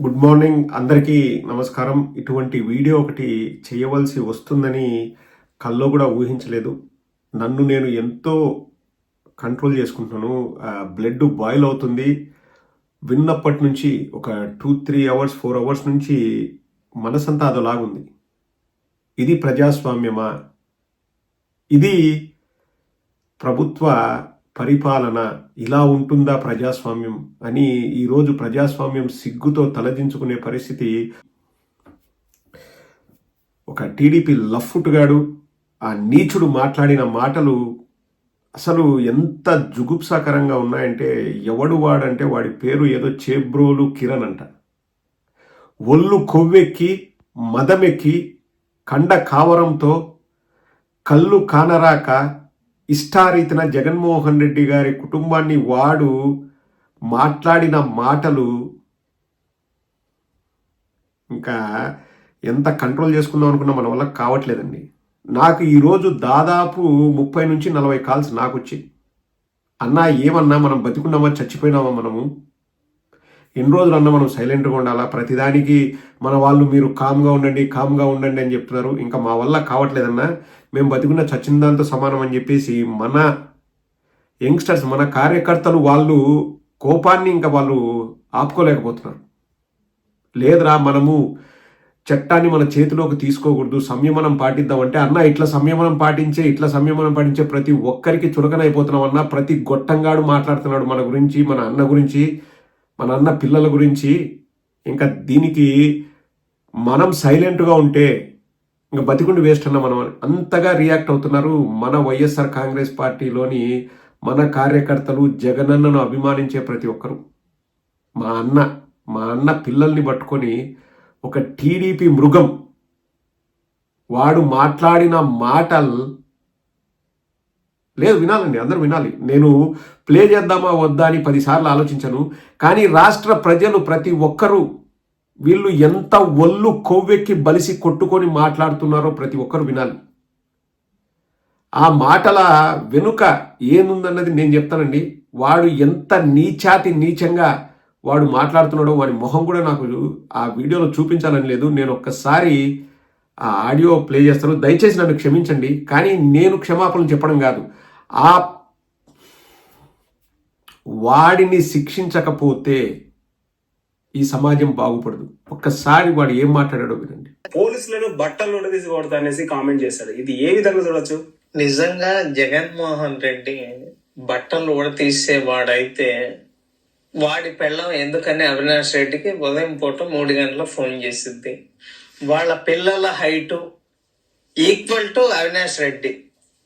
Good morning. అందరికీ నమస్కారం. ఇటువంటి వీడియో ఒకటి చేయవలసి వస్తుందని కల్లో కూడా ఊహించలేదు. నన్ను నేను ఎంతో కంట్రోల్ చేసుకుంటున్నాను. బ్లడ్ బాయిల్ అవుతుంది. విన్నప్పటి నుంచి ఒక two three hours four hours నుంచి మనసంతా అదోలాగుంది ఇది ప్రజాస్వామ్యమా? ఇది ప్రభుత్వ పరిపాలన ఇలా ఉంటుందా ప్రజాస్వామ్యం అని ఈరోజు ప్రజాస్వామ్యం సిగ్గుతో తలదించుకునే పరిస్థితి. ఒక టీడీపీ లఫ్ఫుటుగాడు ఆ నీచుడు మాట్లాడిన మాటలు అసలు ఎంత జుగుప్సాకరంగా ఉన్నాయంటే ఎవడు వాడంటే వాడి పేరు ఏదో చేబ్రోలు కిరణ్ అంట. ఒళ్ళు కొవ్వెక్కి మదమెక్కి కండ కావరంతో కళ్ళు కానరాక ఇష్టారీతిన జగన్మోహన్ రెడ్డి గారి కుటుంబాన్ని వాడు మాట్లాడిన మాటలు ఇంకా ఎంత కంట్రోల్ చేసుకుందాం అనుకున్నా మన వల్ల కావట్లేదండి. నాకు ఈరోజు దాదాపు ముప్పై నుంచి నలభై కాల్స్ నాకు వచ్చాయి అన్నా ఏమన్నా మనం బతికున్నామా చచ్చిపోయినామా మనము? ఎన్ని రోజులు అన్నా మనం సైలెంట్గా ఉండాలా? ప్రతిదానికి మన వాళ్ళు మీరు కామ్గా ఉండండి కామ్గా ఉండండి అని చెప్తున్నారు. ఇంకా మా వల్ల కావట్లేదన్నా మేము బతికున్న చచ్చిన దాంతో సమానం అని చెప్పేసి మన యంగ్స్టర్స్ మన కార్యకర్తలు వాళ్ళు కోపాన్ని ఇంకా వాళ్ళు ఆపుకోలేకపోతున్నారు. లేదురా మనము చట్టాన్ని మన చేతిలోకి తీసుకోకూడదు సంయమనం పాటిద్దామంటే అన్న ఇట్లా సంయమనం పాటించే ఇట్లా సంయమనం పాటించే ప్రతి ఒక్కరికి చులకనైపోతున్నాం అన్న ప్రతి గొట్టంగాడు మాట్లాడుతున్నాడు మన గురించి మన అన్న గురించి మన అన్న పిల్లల గురించి. ఇంకా దీనికి మనం సైలెంట్గా ఉంటే ఇంకా బతికుండి వేస్ట్ అన్న మనం అంతగా రియాక్ట్ అవుతున్నారు. మన వైఎస్ఆర్ కాంగ్రెస్ పార్టీలోని మన కార్యకర్తలు జగనన్నను అభిమానించే ప్రతి ఒక్కరు. మా అన్న మా అన్న పిల్లల్ని పట్టుకొని ఒక టీడీపీ మృగం వాడు మాట్లాడిన మాటలు లేదు వినాలండి అందరూ వినాలి. నేను ప్లే చేద్దామా వద్దా అని పదిసార్లు ఆలోచించను. కానీ రాష్ట్ర ప్రజలు ప్రతి ఒక్కరూ వీళ్ళు ఎంత ఒళ్ళు కొవ్వెక్కి బలిసి కొట్టుకొని మాట్లాడుతున్నారో ప్రతి ఒక్కరు వినాలి. ఆ మాటల వెనుక ఏముందన్నది నేను చెప్తానండి. వాడు ఎంత నీచాతి నీచంగా వాడు మాట్లాడుతున్నాడో వాడి మొహం కూడా నాకు ఆ వీడియోలో చూపించాలని లేదు. నేను ఒక్కసారి ఆ ఆడియో ప్లే చేస్తాను. దయచేసి నన్ను క్షమించండి. కానీ నేను క్షమాపణలు చెప్పడం కాదు. ఆ వాడిని శిక్షించకపోతే ఈ సమాజం బాగుపడదు. ఒక్కసారి వాడు ఏం మాట్లాడాడో వినండి. పోలీసులను బట్టలు తీసి కొడతా అనేసి కామెంట్ చేశాడు. ఇది ఏ విధంగా చూడొచ్చు? నిజంగా జగన్మోహన్ రెడ్డి బట్టలు ఉడతీసేవాడైతే వాడి పెళ్ళం ఎందుకని అవినాష్ రెడ్డికి ఉదయం పూట మూడు గంటల ఫోన్ చేసిద్ది. వాళ్ళ పిల్లల height equal to Avinash Reddy.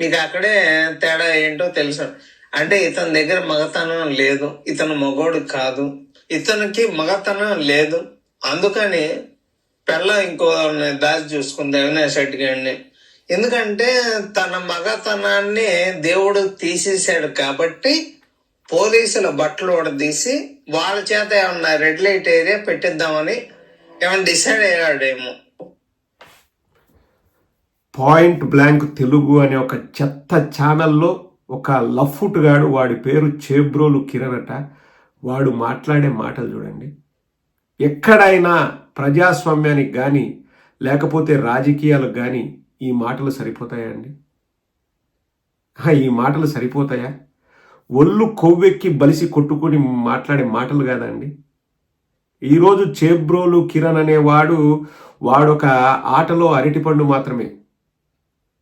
మీకు అక్కడే తేడా ఏంటో తెలుసు? అంటే ఇతని దగ్గర మగతనం లేదు ఇతను మగోడు కాదు. ఇతనికి మగతనం లేదు. అందుకని పెళ్ళ ఇంకో దాచి చూసుకుంది అవినాష్ రెడ్డి గారిని. ఎందుకంటే తన మగతనాన్ని దేవుడు తీసేశాడు కాబట్టి పోలీసుల బట్టలు తీసి వాళ్ళ చేత ఏమన్నా రెడ్ లైట్ ఏరియా పెట్టిద్దామని ఏమన్నా డిసైడ్ అయ్యాడేమో. పాయింట్ బ్లాంక్ తెలుగు అనే ఒక చెత్త ఛానల్లో ఒక లఫ్ఫుట్ గాడు వాడి పేరు చేబ్రోలు కిరణ్ అట వాడు మాట్లాడే మాటలు చూడండి. ఎక్కడైనా ప్రజాస్వామ్యానికి కానీ లేకపోతే రాజకీయాలకు కానీ ఈ మాటలు సరిపోతాయా అండి? ఈ మాటలు సరిపోతాయా? ఒళ్ళు కొవ్వెక్కి బలిసి కొట్టుకొని మాట్లాడే మాటలు కాదండి అండి? ఈరోజు చేబ్రోలు కిరణ్ అనేవాడు వాడొక ఆటలో అరటిపండు మాత్రమే.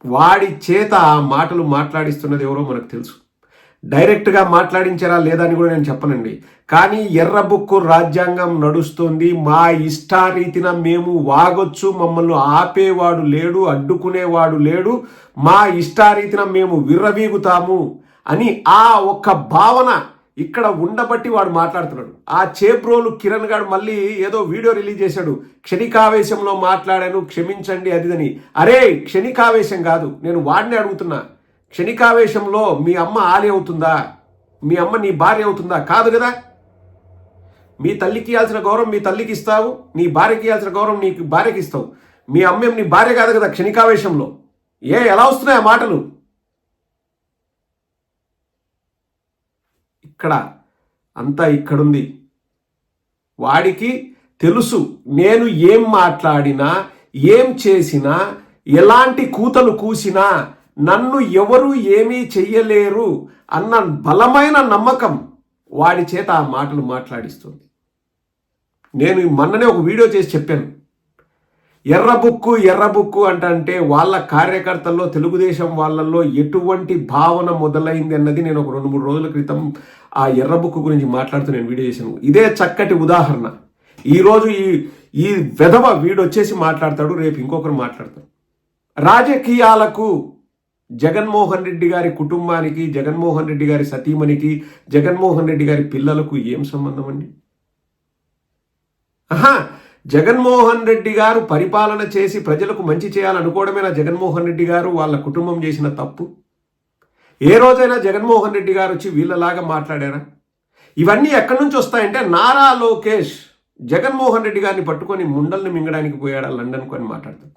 వాడి చేత ఆ మాటలు మాట్లాడిస్తున్నది ఎవరో మనకు తెలుసు. డైరెక్ట్గా మాట్లాడించారా లేదా అని కూడా నేను చెప్పనండి. కానీ ఎర్రబుక్కు రాజ్యాంగం నడుస్తుంది. మా ఇష్టారీతిన మేము వాగొచ్చు మమ్మల్ని ఆపేవాడు లేడు అడ్డుకునేవాడు లేడు. మా ఇష్టారీతిన మేము విర్రవీగుతాము అని ఆ ఒక్క భావన ఇక్కడ ఉండబట్టి వాడు మాట్లాడుతున్నాడు. ఆ చేప్రోలు కిరణ్ గారు మళ్ళీ ఏదో వీడియో రిలీజ్ చేశాడు. క్షణికావేశంలో మాట్లాడాను క్షమించండి అదిదని. అరే క్షణికావేశం కాదు నేను వాడిని అడుగుతున్నా. క్షణికావేశంలో మీ అమ్మ ఆలి అవుతుందా? మీ అమ్మ నీ భార్య అవుతుందా? కాదు కదా? మీ తల్లికి ఇవ్వాల్సిన గౌరవం మీ తల్లికి ఇస్తావు నీ భార్యకి ఇవ్వాల్సిన గౌరవం నీకు భార్యకి ఇస్తావు. మీ అమ్మేం నీ భార్య కాదు కదా క్షణికావేశంలో? ఏ ఎలా వస్తున్నాయి ఆ మాటలు? ఇక్కడ అంతా ఇక్కడుంది. వాడికి తెలుసు నేను ఏం మాట్లాడినా ఏం చేసినా ఎలాంటి కూతలు కూసినా నన్ను ఎవరు ఏమీ చెయ్యలేరు అన్న బలమైన నమ్మకం వాడి చేత ఆ మాటలు మాట్లాడిస్తుంది. నేను మొన్ననే ఒక వీడియో చేసి చెప్పాను. ఎర్రబుక్కు ఎర్రబుక్కు అంటే వాళ్ళ కార్యకర్తల్లో తెలుగుదేశం వాళ్ళల్లో ఎటువంటి భావన మొదలైంది అన్నది నేను ఒక రెండు మూడు రోజుల క్రితం ఆ ఎర్రబుక్కు గురించి మాట్లాడుతూ నేను వీడియో చేశాను. ఇదే చక్కటి ఉదాహరణ. ఈరోజు ఈ ఈ వెధవ వీడొచ్చేసి మాట్లాడతాడు రేపు ఇంకొకరు మాట్లాడతాడు రాజకీయాలకు జగన్మోహన్ రెడ్డి గారి కుటుంబానికి జగన్మోహన్ రెడ్డి గారి సతీమణికి జగన్మోహన్ రెడ్డి గారి పిల్లలకు ఏం సంబంధం అండి? ఆహా! జగన్మోహన్ రెడ్డి గారు పరిపాలన చేసి ప్రజలకు మంచి చేయాలనుకోవడమేనా జగన్మోహన్ రెడ్డి గారు వాళ్ళ కుటుంబం చేసిన తప్పు? ఏ రోజైనా జగన్మోహన్ రెడ్డి గారు వచ్చి వీళ్ళలాగా మాట్లాడారా? ఇవన్నీ ఎక్కడి నుంచి వస్తాయంటే నారా లోకేష్ జగన్మోహన్ రెడ్డి గారిని పట్టుకొని ముండల్ని మింగడానికి పోయాడా లండన్కు అని మాట్లాడతాడు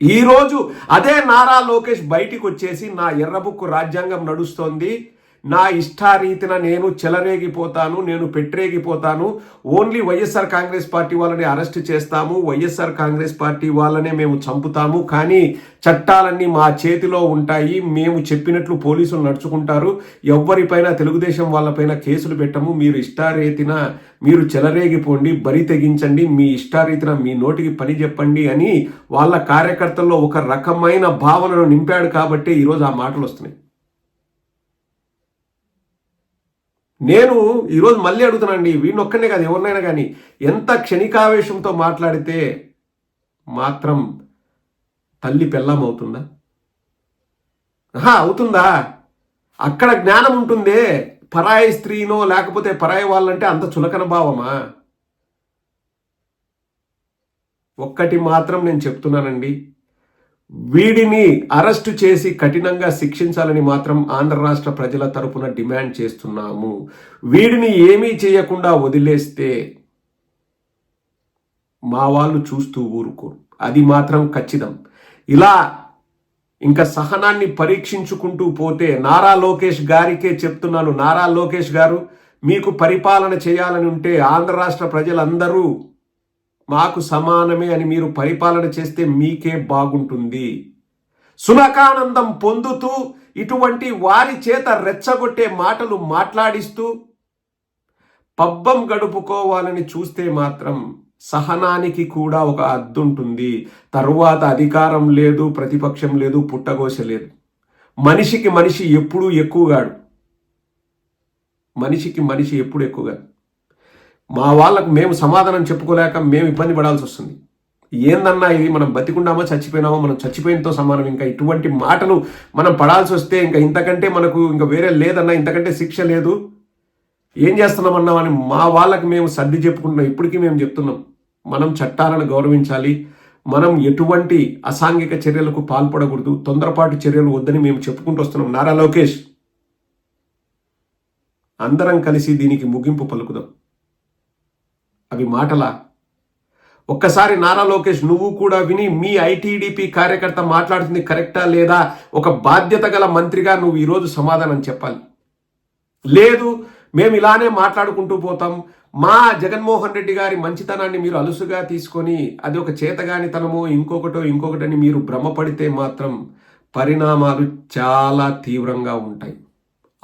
ఈరోజు అదే నారా లోకేష్ బయటికి వచ్చేసి నా ఎర్రబుక్కు రాజ్యాంగం నడుస్తోంది. నా ఇష్టారీతిన నేను చెలరేగిపోతాను నేను పెట్టరేగిపోతాను. ఓన్లీ వైఎస్ఆర్ కాంగ్రెస్ పార్టీ వాళ్ళని అరెస్ట్ చేస్తాము వైఎస్ఆర్ కాంగ్రెస్ పార్టీ వాళ్ళనే మేము చంపుతాము. కానీ చట్టాలన్నీ మా చేతిలో ఉంటాయి మేము చెప్పినట్లు పోలీసులు నడుచుకుంటారు. ఎవరిపైన తెలుగుదేశం వాళ్ళపైన కేసులు పెట్టము. మీరు ఇష్టారీతిన మీరు చెలరేగిపోండి బరి తెగించండి మీ ఇష్టారీతిన మీ నోటికి పని చెప్పండి అని వాళ్ళ కార్యకర్తల్లో ఒక రకమైన భావనను నింపాడు కాబట్టి ఈరోజు ఆ మాటలు వస్తున్నాయి. నేను ఈరోజు మళ్ళీ అడుగుతున్నానండి వీడిని ఒక్కనే కాదు ఎవరినైనా కానీ. ఎంత క్షణికావేశంతో మాట్లాడితే మాత్రం తల్లి పెళ్ళం అవుతుందా? అవుతుందా? అక్కడ జ్ఞానం ఉంటుందే పరాయి స్త్రీనో లేకపోతే పరాయి వాళ్ళంటే అంత చులకన భావమా? ఒక్కటి మాత్రం నేను చెప్తున్నానండి వీడిని అరెస్టు చేసి కఠినంగా శిక్షించాలని మాత్రం ఆంధ్ర రాష్ట్ర ప్రజల తరపున డిమాండ్ చేస్తున్నాము. వీడిని ఏమీ చేయకుండా వదిలేస్తే మా వాళ్ళు చూస్తూ ఊరుకోరు. అది మాత్రం ఖచ్చితం. ఇలా ఇంకా సహనాన్ని పరీక్షించుకుంటూ పోతే నారా లోకేష్ గారికే చెప్తున్నాను. నారా లోకేష్ గారు మీకు పరిపాలన చేయాలని ఉంటే ఆంధ్ర రాష్ట్ర ప్రజలందరూ మాకు సమానమే అని మీరు పరిపాలన చేస్తే మీకే బాగుంటుంది. సునకానందం పొందుతూ ఇటువంటి వారి చేత రెచ్చగొట్టే మాటలు మాట్లాడిస్తూ పబ్బం గడుపుకోవాలని చూస్తే మాత్రం సహనానికి కూడా ఒక అద్దుంటుంది తరువాత అధికారం లేదు ప్రతిపక్షం లేదు పుట్టగోసలేదు మనిషికి మనిషి ఎప్పుడూ ఎక్కువగాడు. మనిషికి మనిషి ఎప్పుడు ఎక్కువగాడు? మా వాళ్ళకు మేము సమాధానం చెప్పుకోలేక మేము ఇబ్బంది పడాల్సి వస్తుంది. ఏందన్నా ఇది మనం బతికుండామో చచ్చిపోయినామో మనం చచ్చిపోయినతో సమానం. ఇంకా ఇటువంటి మాటలు మనం పడాల్సి వస్తే ఇంకా ఇంతకంటే మనకు ఇంకా వేరే లేదన్నా ఇంతకంటే శిక్ష లేదు. ఏం చేస్తున్నామన్నా అని మా వాళ్ళకి మేము సర్ది చెప్పుకుంటున్నాం. ఇప్పటికీ మేము చెప్తున్నాం. మనం చట్టాలను గౌరవించాలి. మనం ఎటువంటి అసాంఘిక చర్యలకు పాల్పడకూడదు. తొందరపాటు చర్యలు వద్దని మేము చెప్పుకుంటూ వస్తున్నాం. నారా లోకేష్ అందరం కలిసి దీనికి ముగింపు పలుకుదాం. అవి మాటలా? ఒక్కసారి నారా లోకేష్ నువ్వు కూడా విని మీ ఐటీడీపీ కార్యకర్త మాట్లాడుతుంది కరెక్టా లేదా? ఒక బాధ్యత గల మంత్రిగా నువ్వు ఈరోజు సమాధానం చెప్పాలి. లేదు మేము ఇలానే మాట్లాడుకుంటూ పోతాం. మా జగన్మోహన్ రెడ్డి గారి మంచితనాన్ని మీరు అలుసుగా తీసుకొని అది ఒక చేతగానితనమో ఇంకొకటో ఇంకొకటని మీరు భ్రమపడితే మాత్రం పరిణామాలు చాలా తీవ్రంగా ఉంటాయి.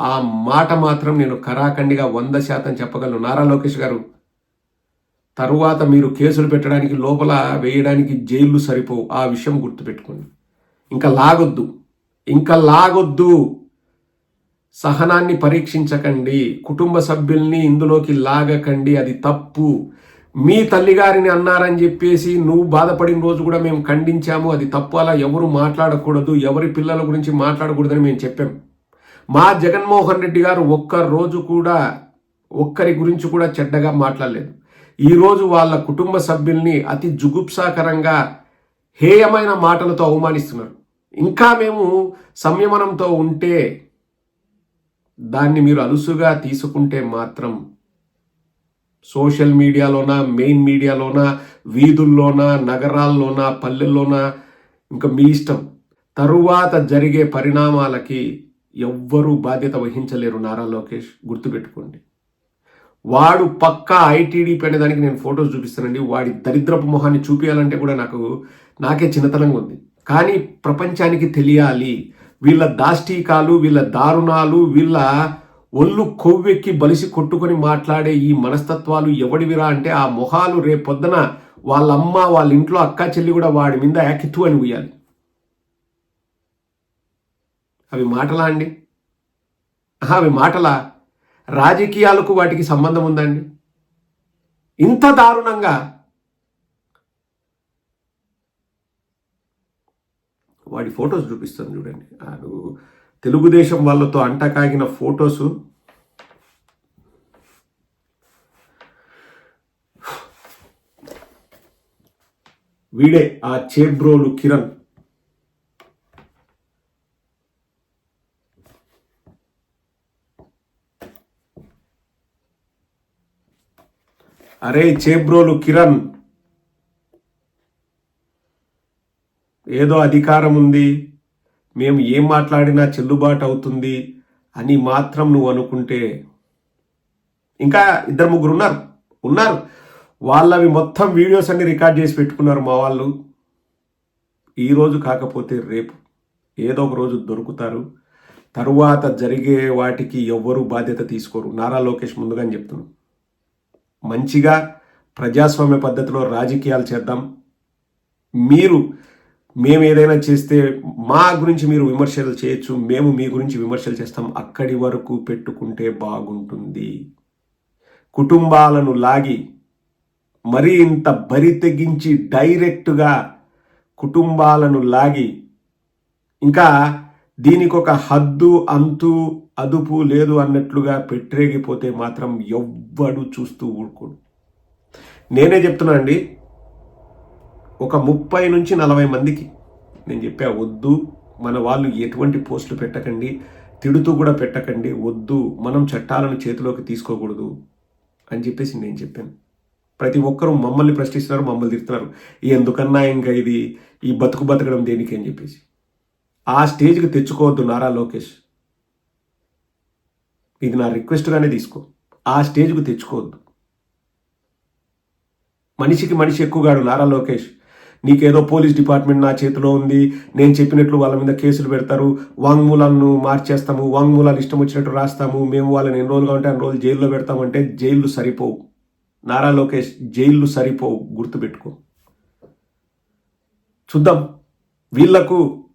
ఆ మాట మాత్రం నేను కరాఖండిగా వంద శాతం చెప్పగలను. నారా లోకేష్ గారు తరువాత మీరు కేసులు పెట్టడానికి లోపల వేయడానికి జైళ్ళు సరిపోవు. ఆ విషయం గుర్తుపెట్టుకోండి. ఇంకా లాగొద్దు. ఇంకా లాగొద్దు. సహనాన్ని పరీక్షించకండి. కుటుంబ సభ్యుల్ని ఇందులోకి లాగకండి. అది తప్పు. మీ తల్లిగారిని అన్నారని చెప్పేసి నువ్వు బాధపడిన రోజు కూడా మేము ఖండించాము. అది తప్పు. అలా ఎవరు మాట్లాడకూడదు. ఎవరి పిల్లల గురించి మాట్లాడకూడదని మేము చెప్పాం. మా జగన్మోహన్ రెడ్డి గారు ఒక్క రోజు కూడా ఒక్కరి గురించి కూడా చెడ్డగా మాట్లాడలేదు. ఈరోజు వాళ్ళ కుటుంబ సభ్యుల్ని అతి జుగుప్సాకరంగా హేయమైన మాటలతో అవమానిస్తున్నారు. ఇంకా మేము సంయమనంతో ఉంటే దాన్ని మీరు అలుసుగా తీసుకుంటే మాత్రం సోషల్ మీడియాలోన మెయిన్ మీడియాలోన వీధుల్లోన నగరాల్లోన పల్లెల్లోన ఇంకా మీ ఇష్టం. తరువాత జరిగే పరిణామాలకి ఎవ్వరూ బాధ్యత వహించలేరు నారా లోకేష్. గుర్తుపెట్టుకోండి. వాడు పక్కా ఐటీడీపీ అనే దానికి నేను ఫొటోస్ చూపిస్తానండి. వాడి దరిద్రపు మొహాన్ని చూపించాలంటే కూడా నాకు నాకే చిన్నతనంగా ఉంది. కానీ ప్రపంచానికి తెలియాలి. వీళ్ళ దాష్టీకాలు వీళ్ళ దారుణాలు వీళ్ళ ఒళ్ళు కొవ్వెక్కి బలిసి కొట్టుకొని మాట్లాడే ఈ మనస్తత్వాలు ఎవడివిరా అంటే ఆ మొహాలు రేపొద్దున వాళ్ళ అమ్మ వాళ్ళ ఇంట్లో అక్క చెల్లి కూడా వాడి మీద యాకిత్తు అని ఉయ్యాలి. అవి మాటలా అండి? అవి మాటలా? రాజకీయాలకు వాటికి సంబంధం ఉందండి. ఇంత దారుణంగా వాడి ఫొటోస్ చూపిస్తాను చూడండి. ఆడు తెలుగుదేశం వాళ్ళతో అంటకాగిన ఫొటోస్. వీడే ఆ చేబ్రోలు కిరణ్. అరే చేబ్రోలు కిరణ్. ఏదో అధికారం ఉంది. మేము ఏం మాట్లాడినా చెల్లుబాటు అవుతుంది అని మాత్రం నువ్వు అనుకుంటే. ఇంకా ఇద్దరు ముగ్గురు ఉన్నారు. ఉన్నారు. వాళ్ళవి మొత్తం వీడియోస్ అన్ని రికార్డ్ చేసి పెట్టుకున్నారు మా వాళ్ళు. ఈరోజు కాకపోతే రేపు ఏదో ఒక రోజు దొరుకుతారు. తరువాత జరిగే వాటికి ఎవ్వరూ బాధ్యత తీసుకోరు. నారా లోకేష్ ముందుగానే చెప్తున్నాను మంచిగా ప్రజాస్వామ్య పద్ధతిలో రాజకీయాలు చేద్దాం. మీరు మేము ఏదైనా చేస్తే మా గురించి మీరు విమర్శలు చేయొచ్చు మేము మీ గురించి విమర్శలు చేస్తాం. అక్కడి వరకు పెట్టుకుంటే బాగుంటుంది. కుటుంబాలను లాగి మరీ ఇంత బరి తెగించి డైరెక్ట్గా కుటుంబాలను లాగి ఇంకా దీనికి ఒక హద్దు అంతు అదుపు లేదు అన్నట్లుగా పెట్టిరేగిపోతే మాత్రం ఎవ్వడు చూస్తూ ఊరుకోడు. నేనే చెప్తున్నా అండి ఒక ముప్పై నుంచి నలభై మందికి నేను చెప్పా వద్దు మన వాళ్ళు ఎటువంటి పోస్టులు పెట్టకండి తిడుతూ కూడా పెట్టకండి వద్దు మనం చట్టాలను చేతిలోకి తీసుకోకూడదు అని చెప్పేసి నేను చెప్పాను. ప్రతి ఒక్కరూ మమ్మల్ని ప్రశ్నిస్తున్నారు మమ్మల్ని తిడుతున్నారు. ఎందుకన్నా ఇంకా ఇది ఈ బతుకు బతకడం దేనికి అని చెప్పేసి. ఆ స్టేజ్కి తెచ్చుకోవద్దు నారా లోకేష్. ఇది నా రిక్వెస్ట్గానే తీసుకో. ఆ స్టేజ్కు తెచ్చుకోవద్దు. మనిషికి మనిషి ఎక్కువగాడు నారా లోకేష్. నీకేదో పోలీస్ డిపార్ట్మెంట్ నా చేతిలో ఉంది నేను చెప్పినట్లు వాళ్ళ మీద కేసులు పెడతారు వాంగ్మూలాలను మార్చేస్తాము వాంగ్మూలాలు ఇష్టం వచ్చినట్టు రాస్తాము మేము వాళ్ళని ఎన్ని రోజులుగా ఉంటే అన్ని రోజులు జైల్లో పెడతామంటే జైళ్ళు సరిపోవు. నారా లోకేష్ జైళ్ళు సరిపోవు. గుర్తుపెట్టుకో. చూద్దాం. వీళ్ళకు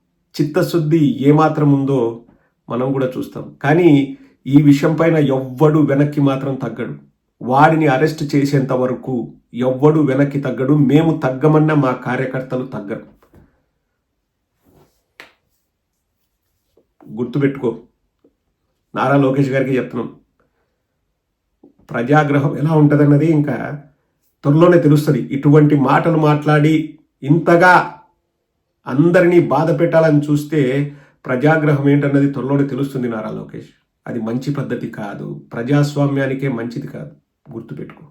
చిత్తశుద్ధి ఏమాత్రం ఉందో మనం కూడా చూస్తాం. కానీ ఈ విషయం పైన ఎవ్వడు వెనక్కి మాత్రం తగ్గడు. వాడిని అరెస్ట్ చేసేంత వరకు ఎవ్వడు వెనక్కి తగ్గడు. మేము తగ్గమన్న మా కార్యకర్తలు తగ్గరు. గుర్తుపెట్టుకో. నారా లోకేష్ గారికి చెప్తున్నాం. ప్రజాగ్రహం ఎలా ఉంటుందన్నది ఇంకా త్వరలోనే తెలుస్తుంది. ఇటువంటి మాటలు మాట్లాడి ఇంతగా అందరినీ బాధ పెట్టాలని చూస్తే ప్రజాగ్రహం ఏంటన్నది త్వరలోనే తెలుస్తుంది నారా లోకేష్. అది మంచి పద్ధతి కాదు. ప్రజాస్వామ్యానికే మంచిది కాదు. గుర్తుపెట్టుకో.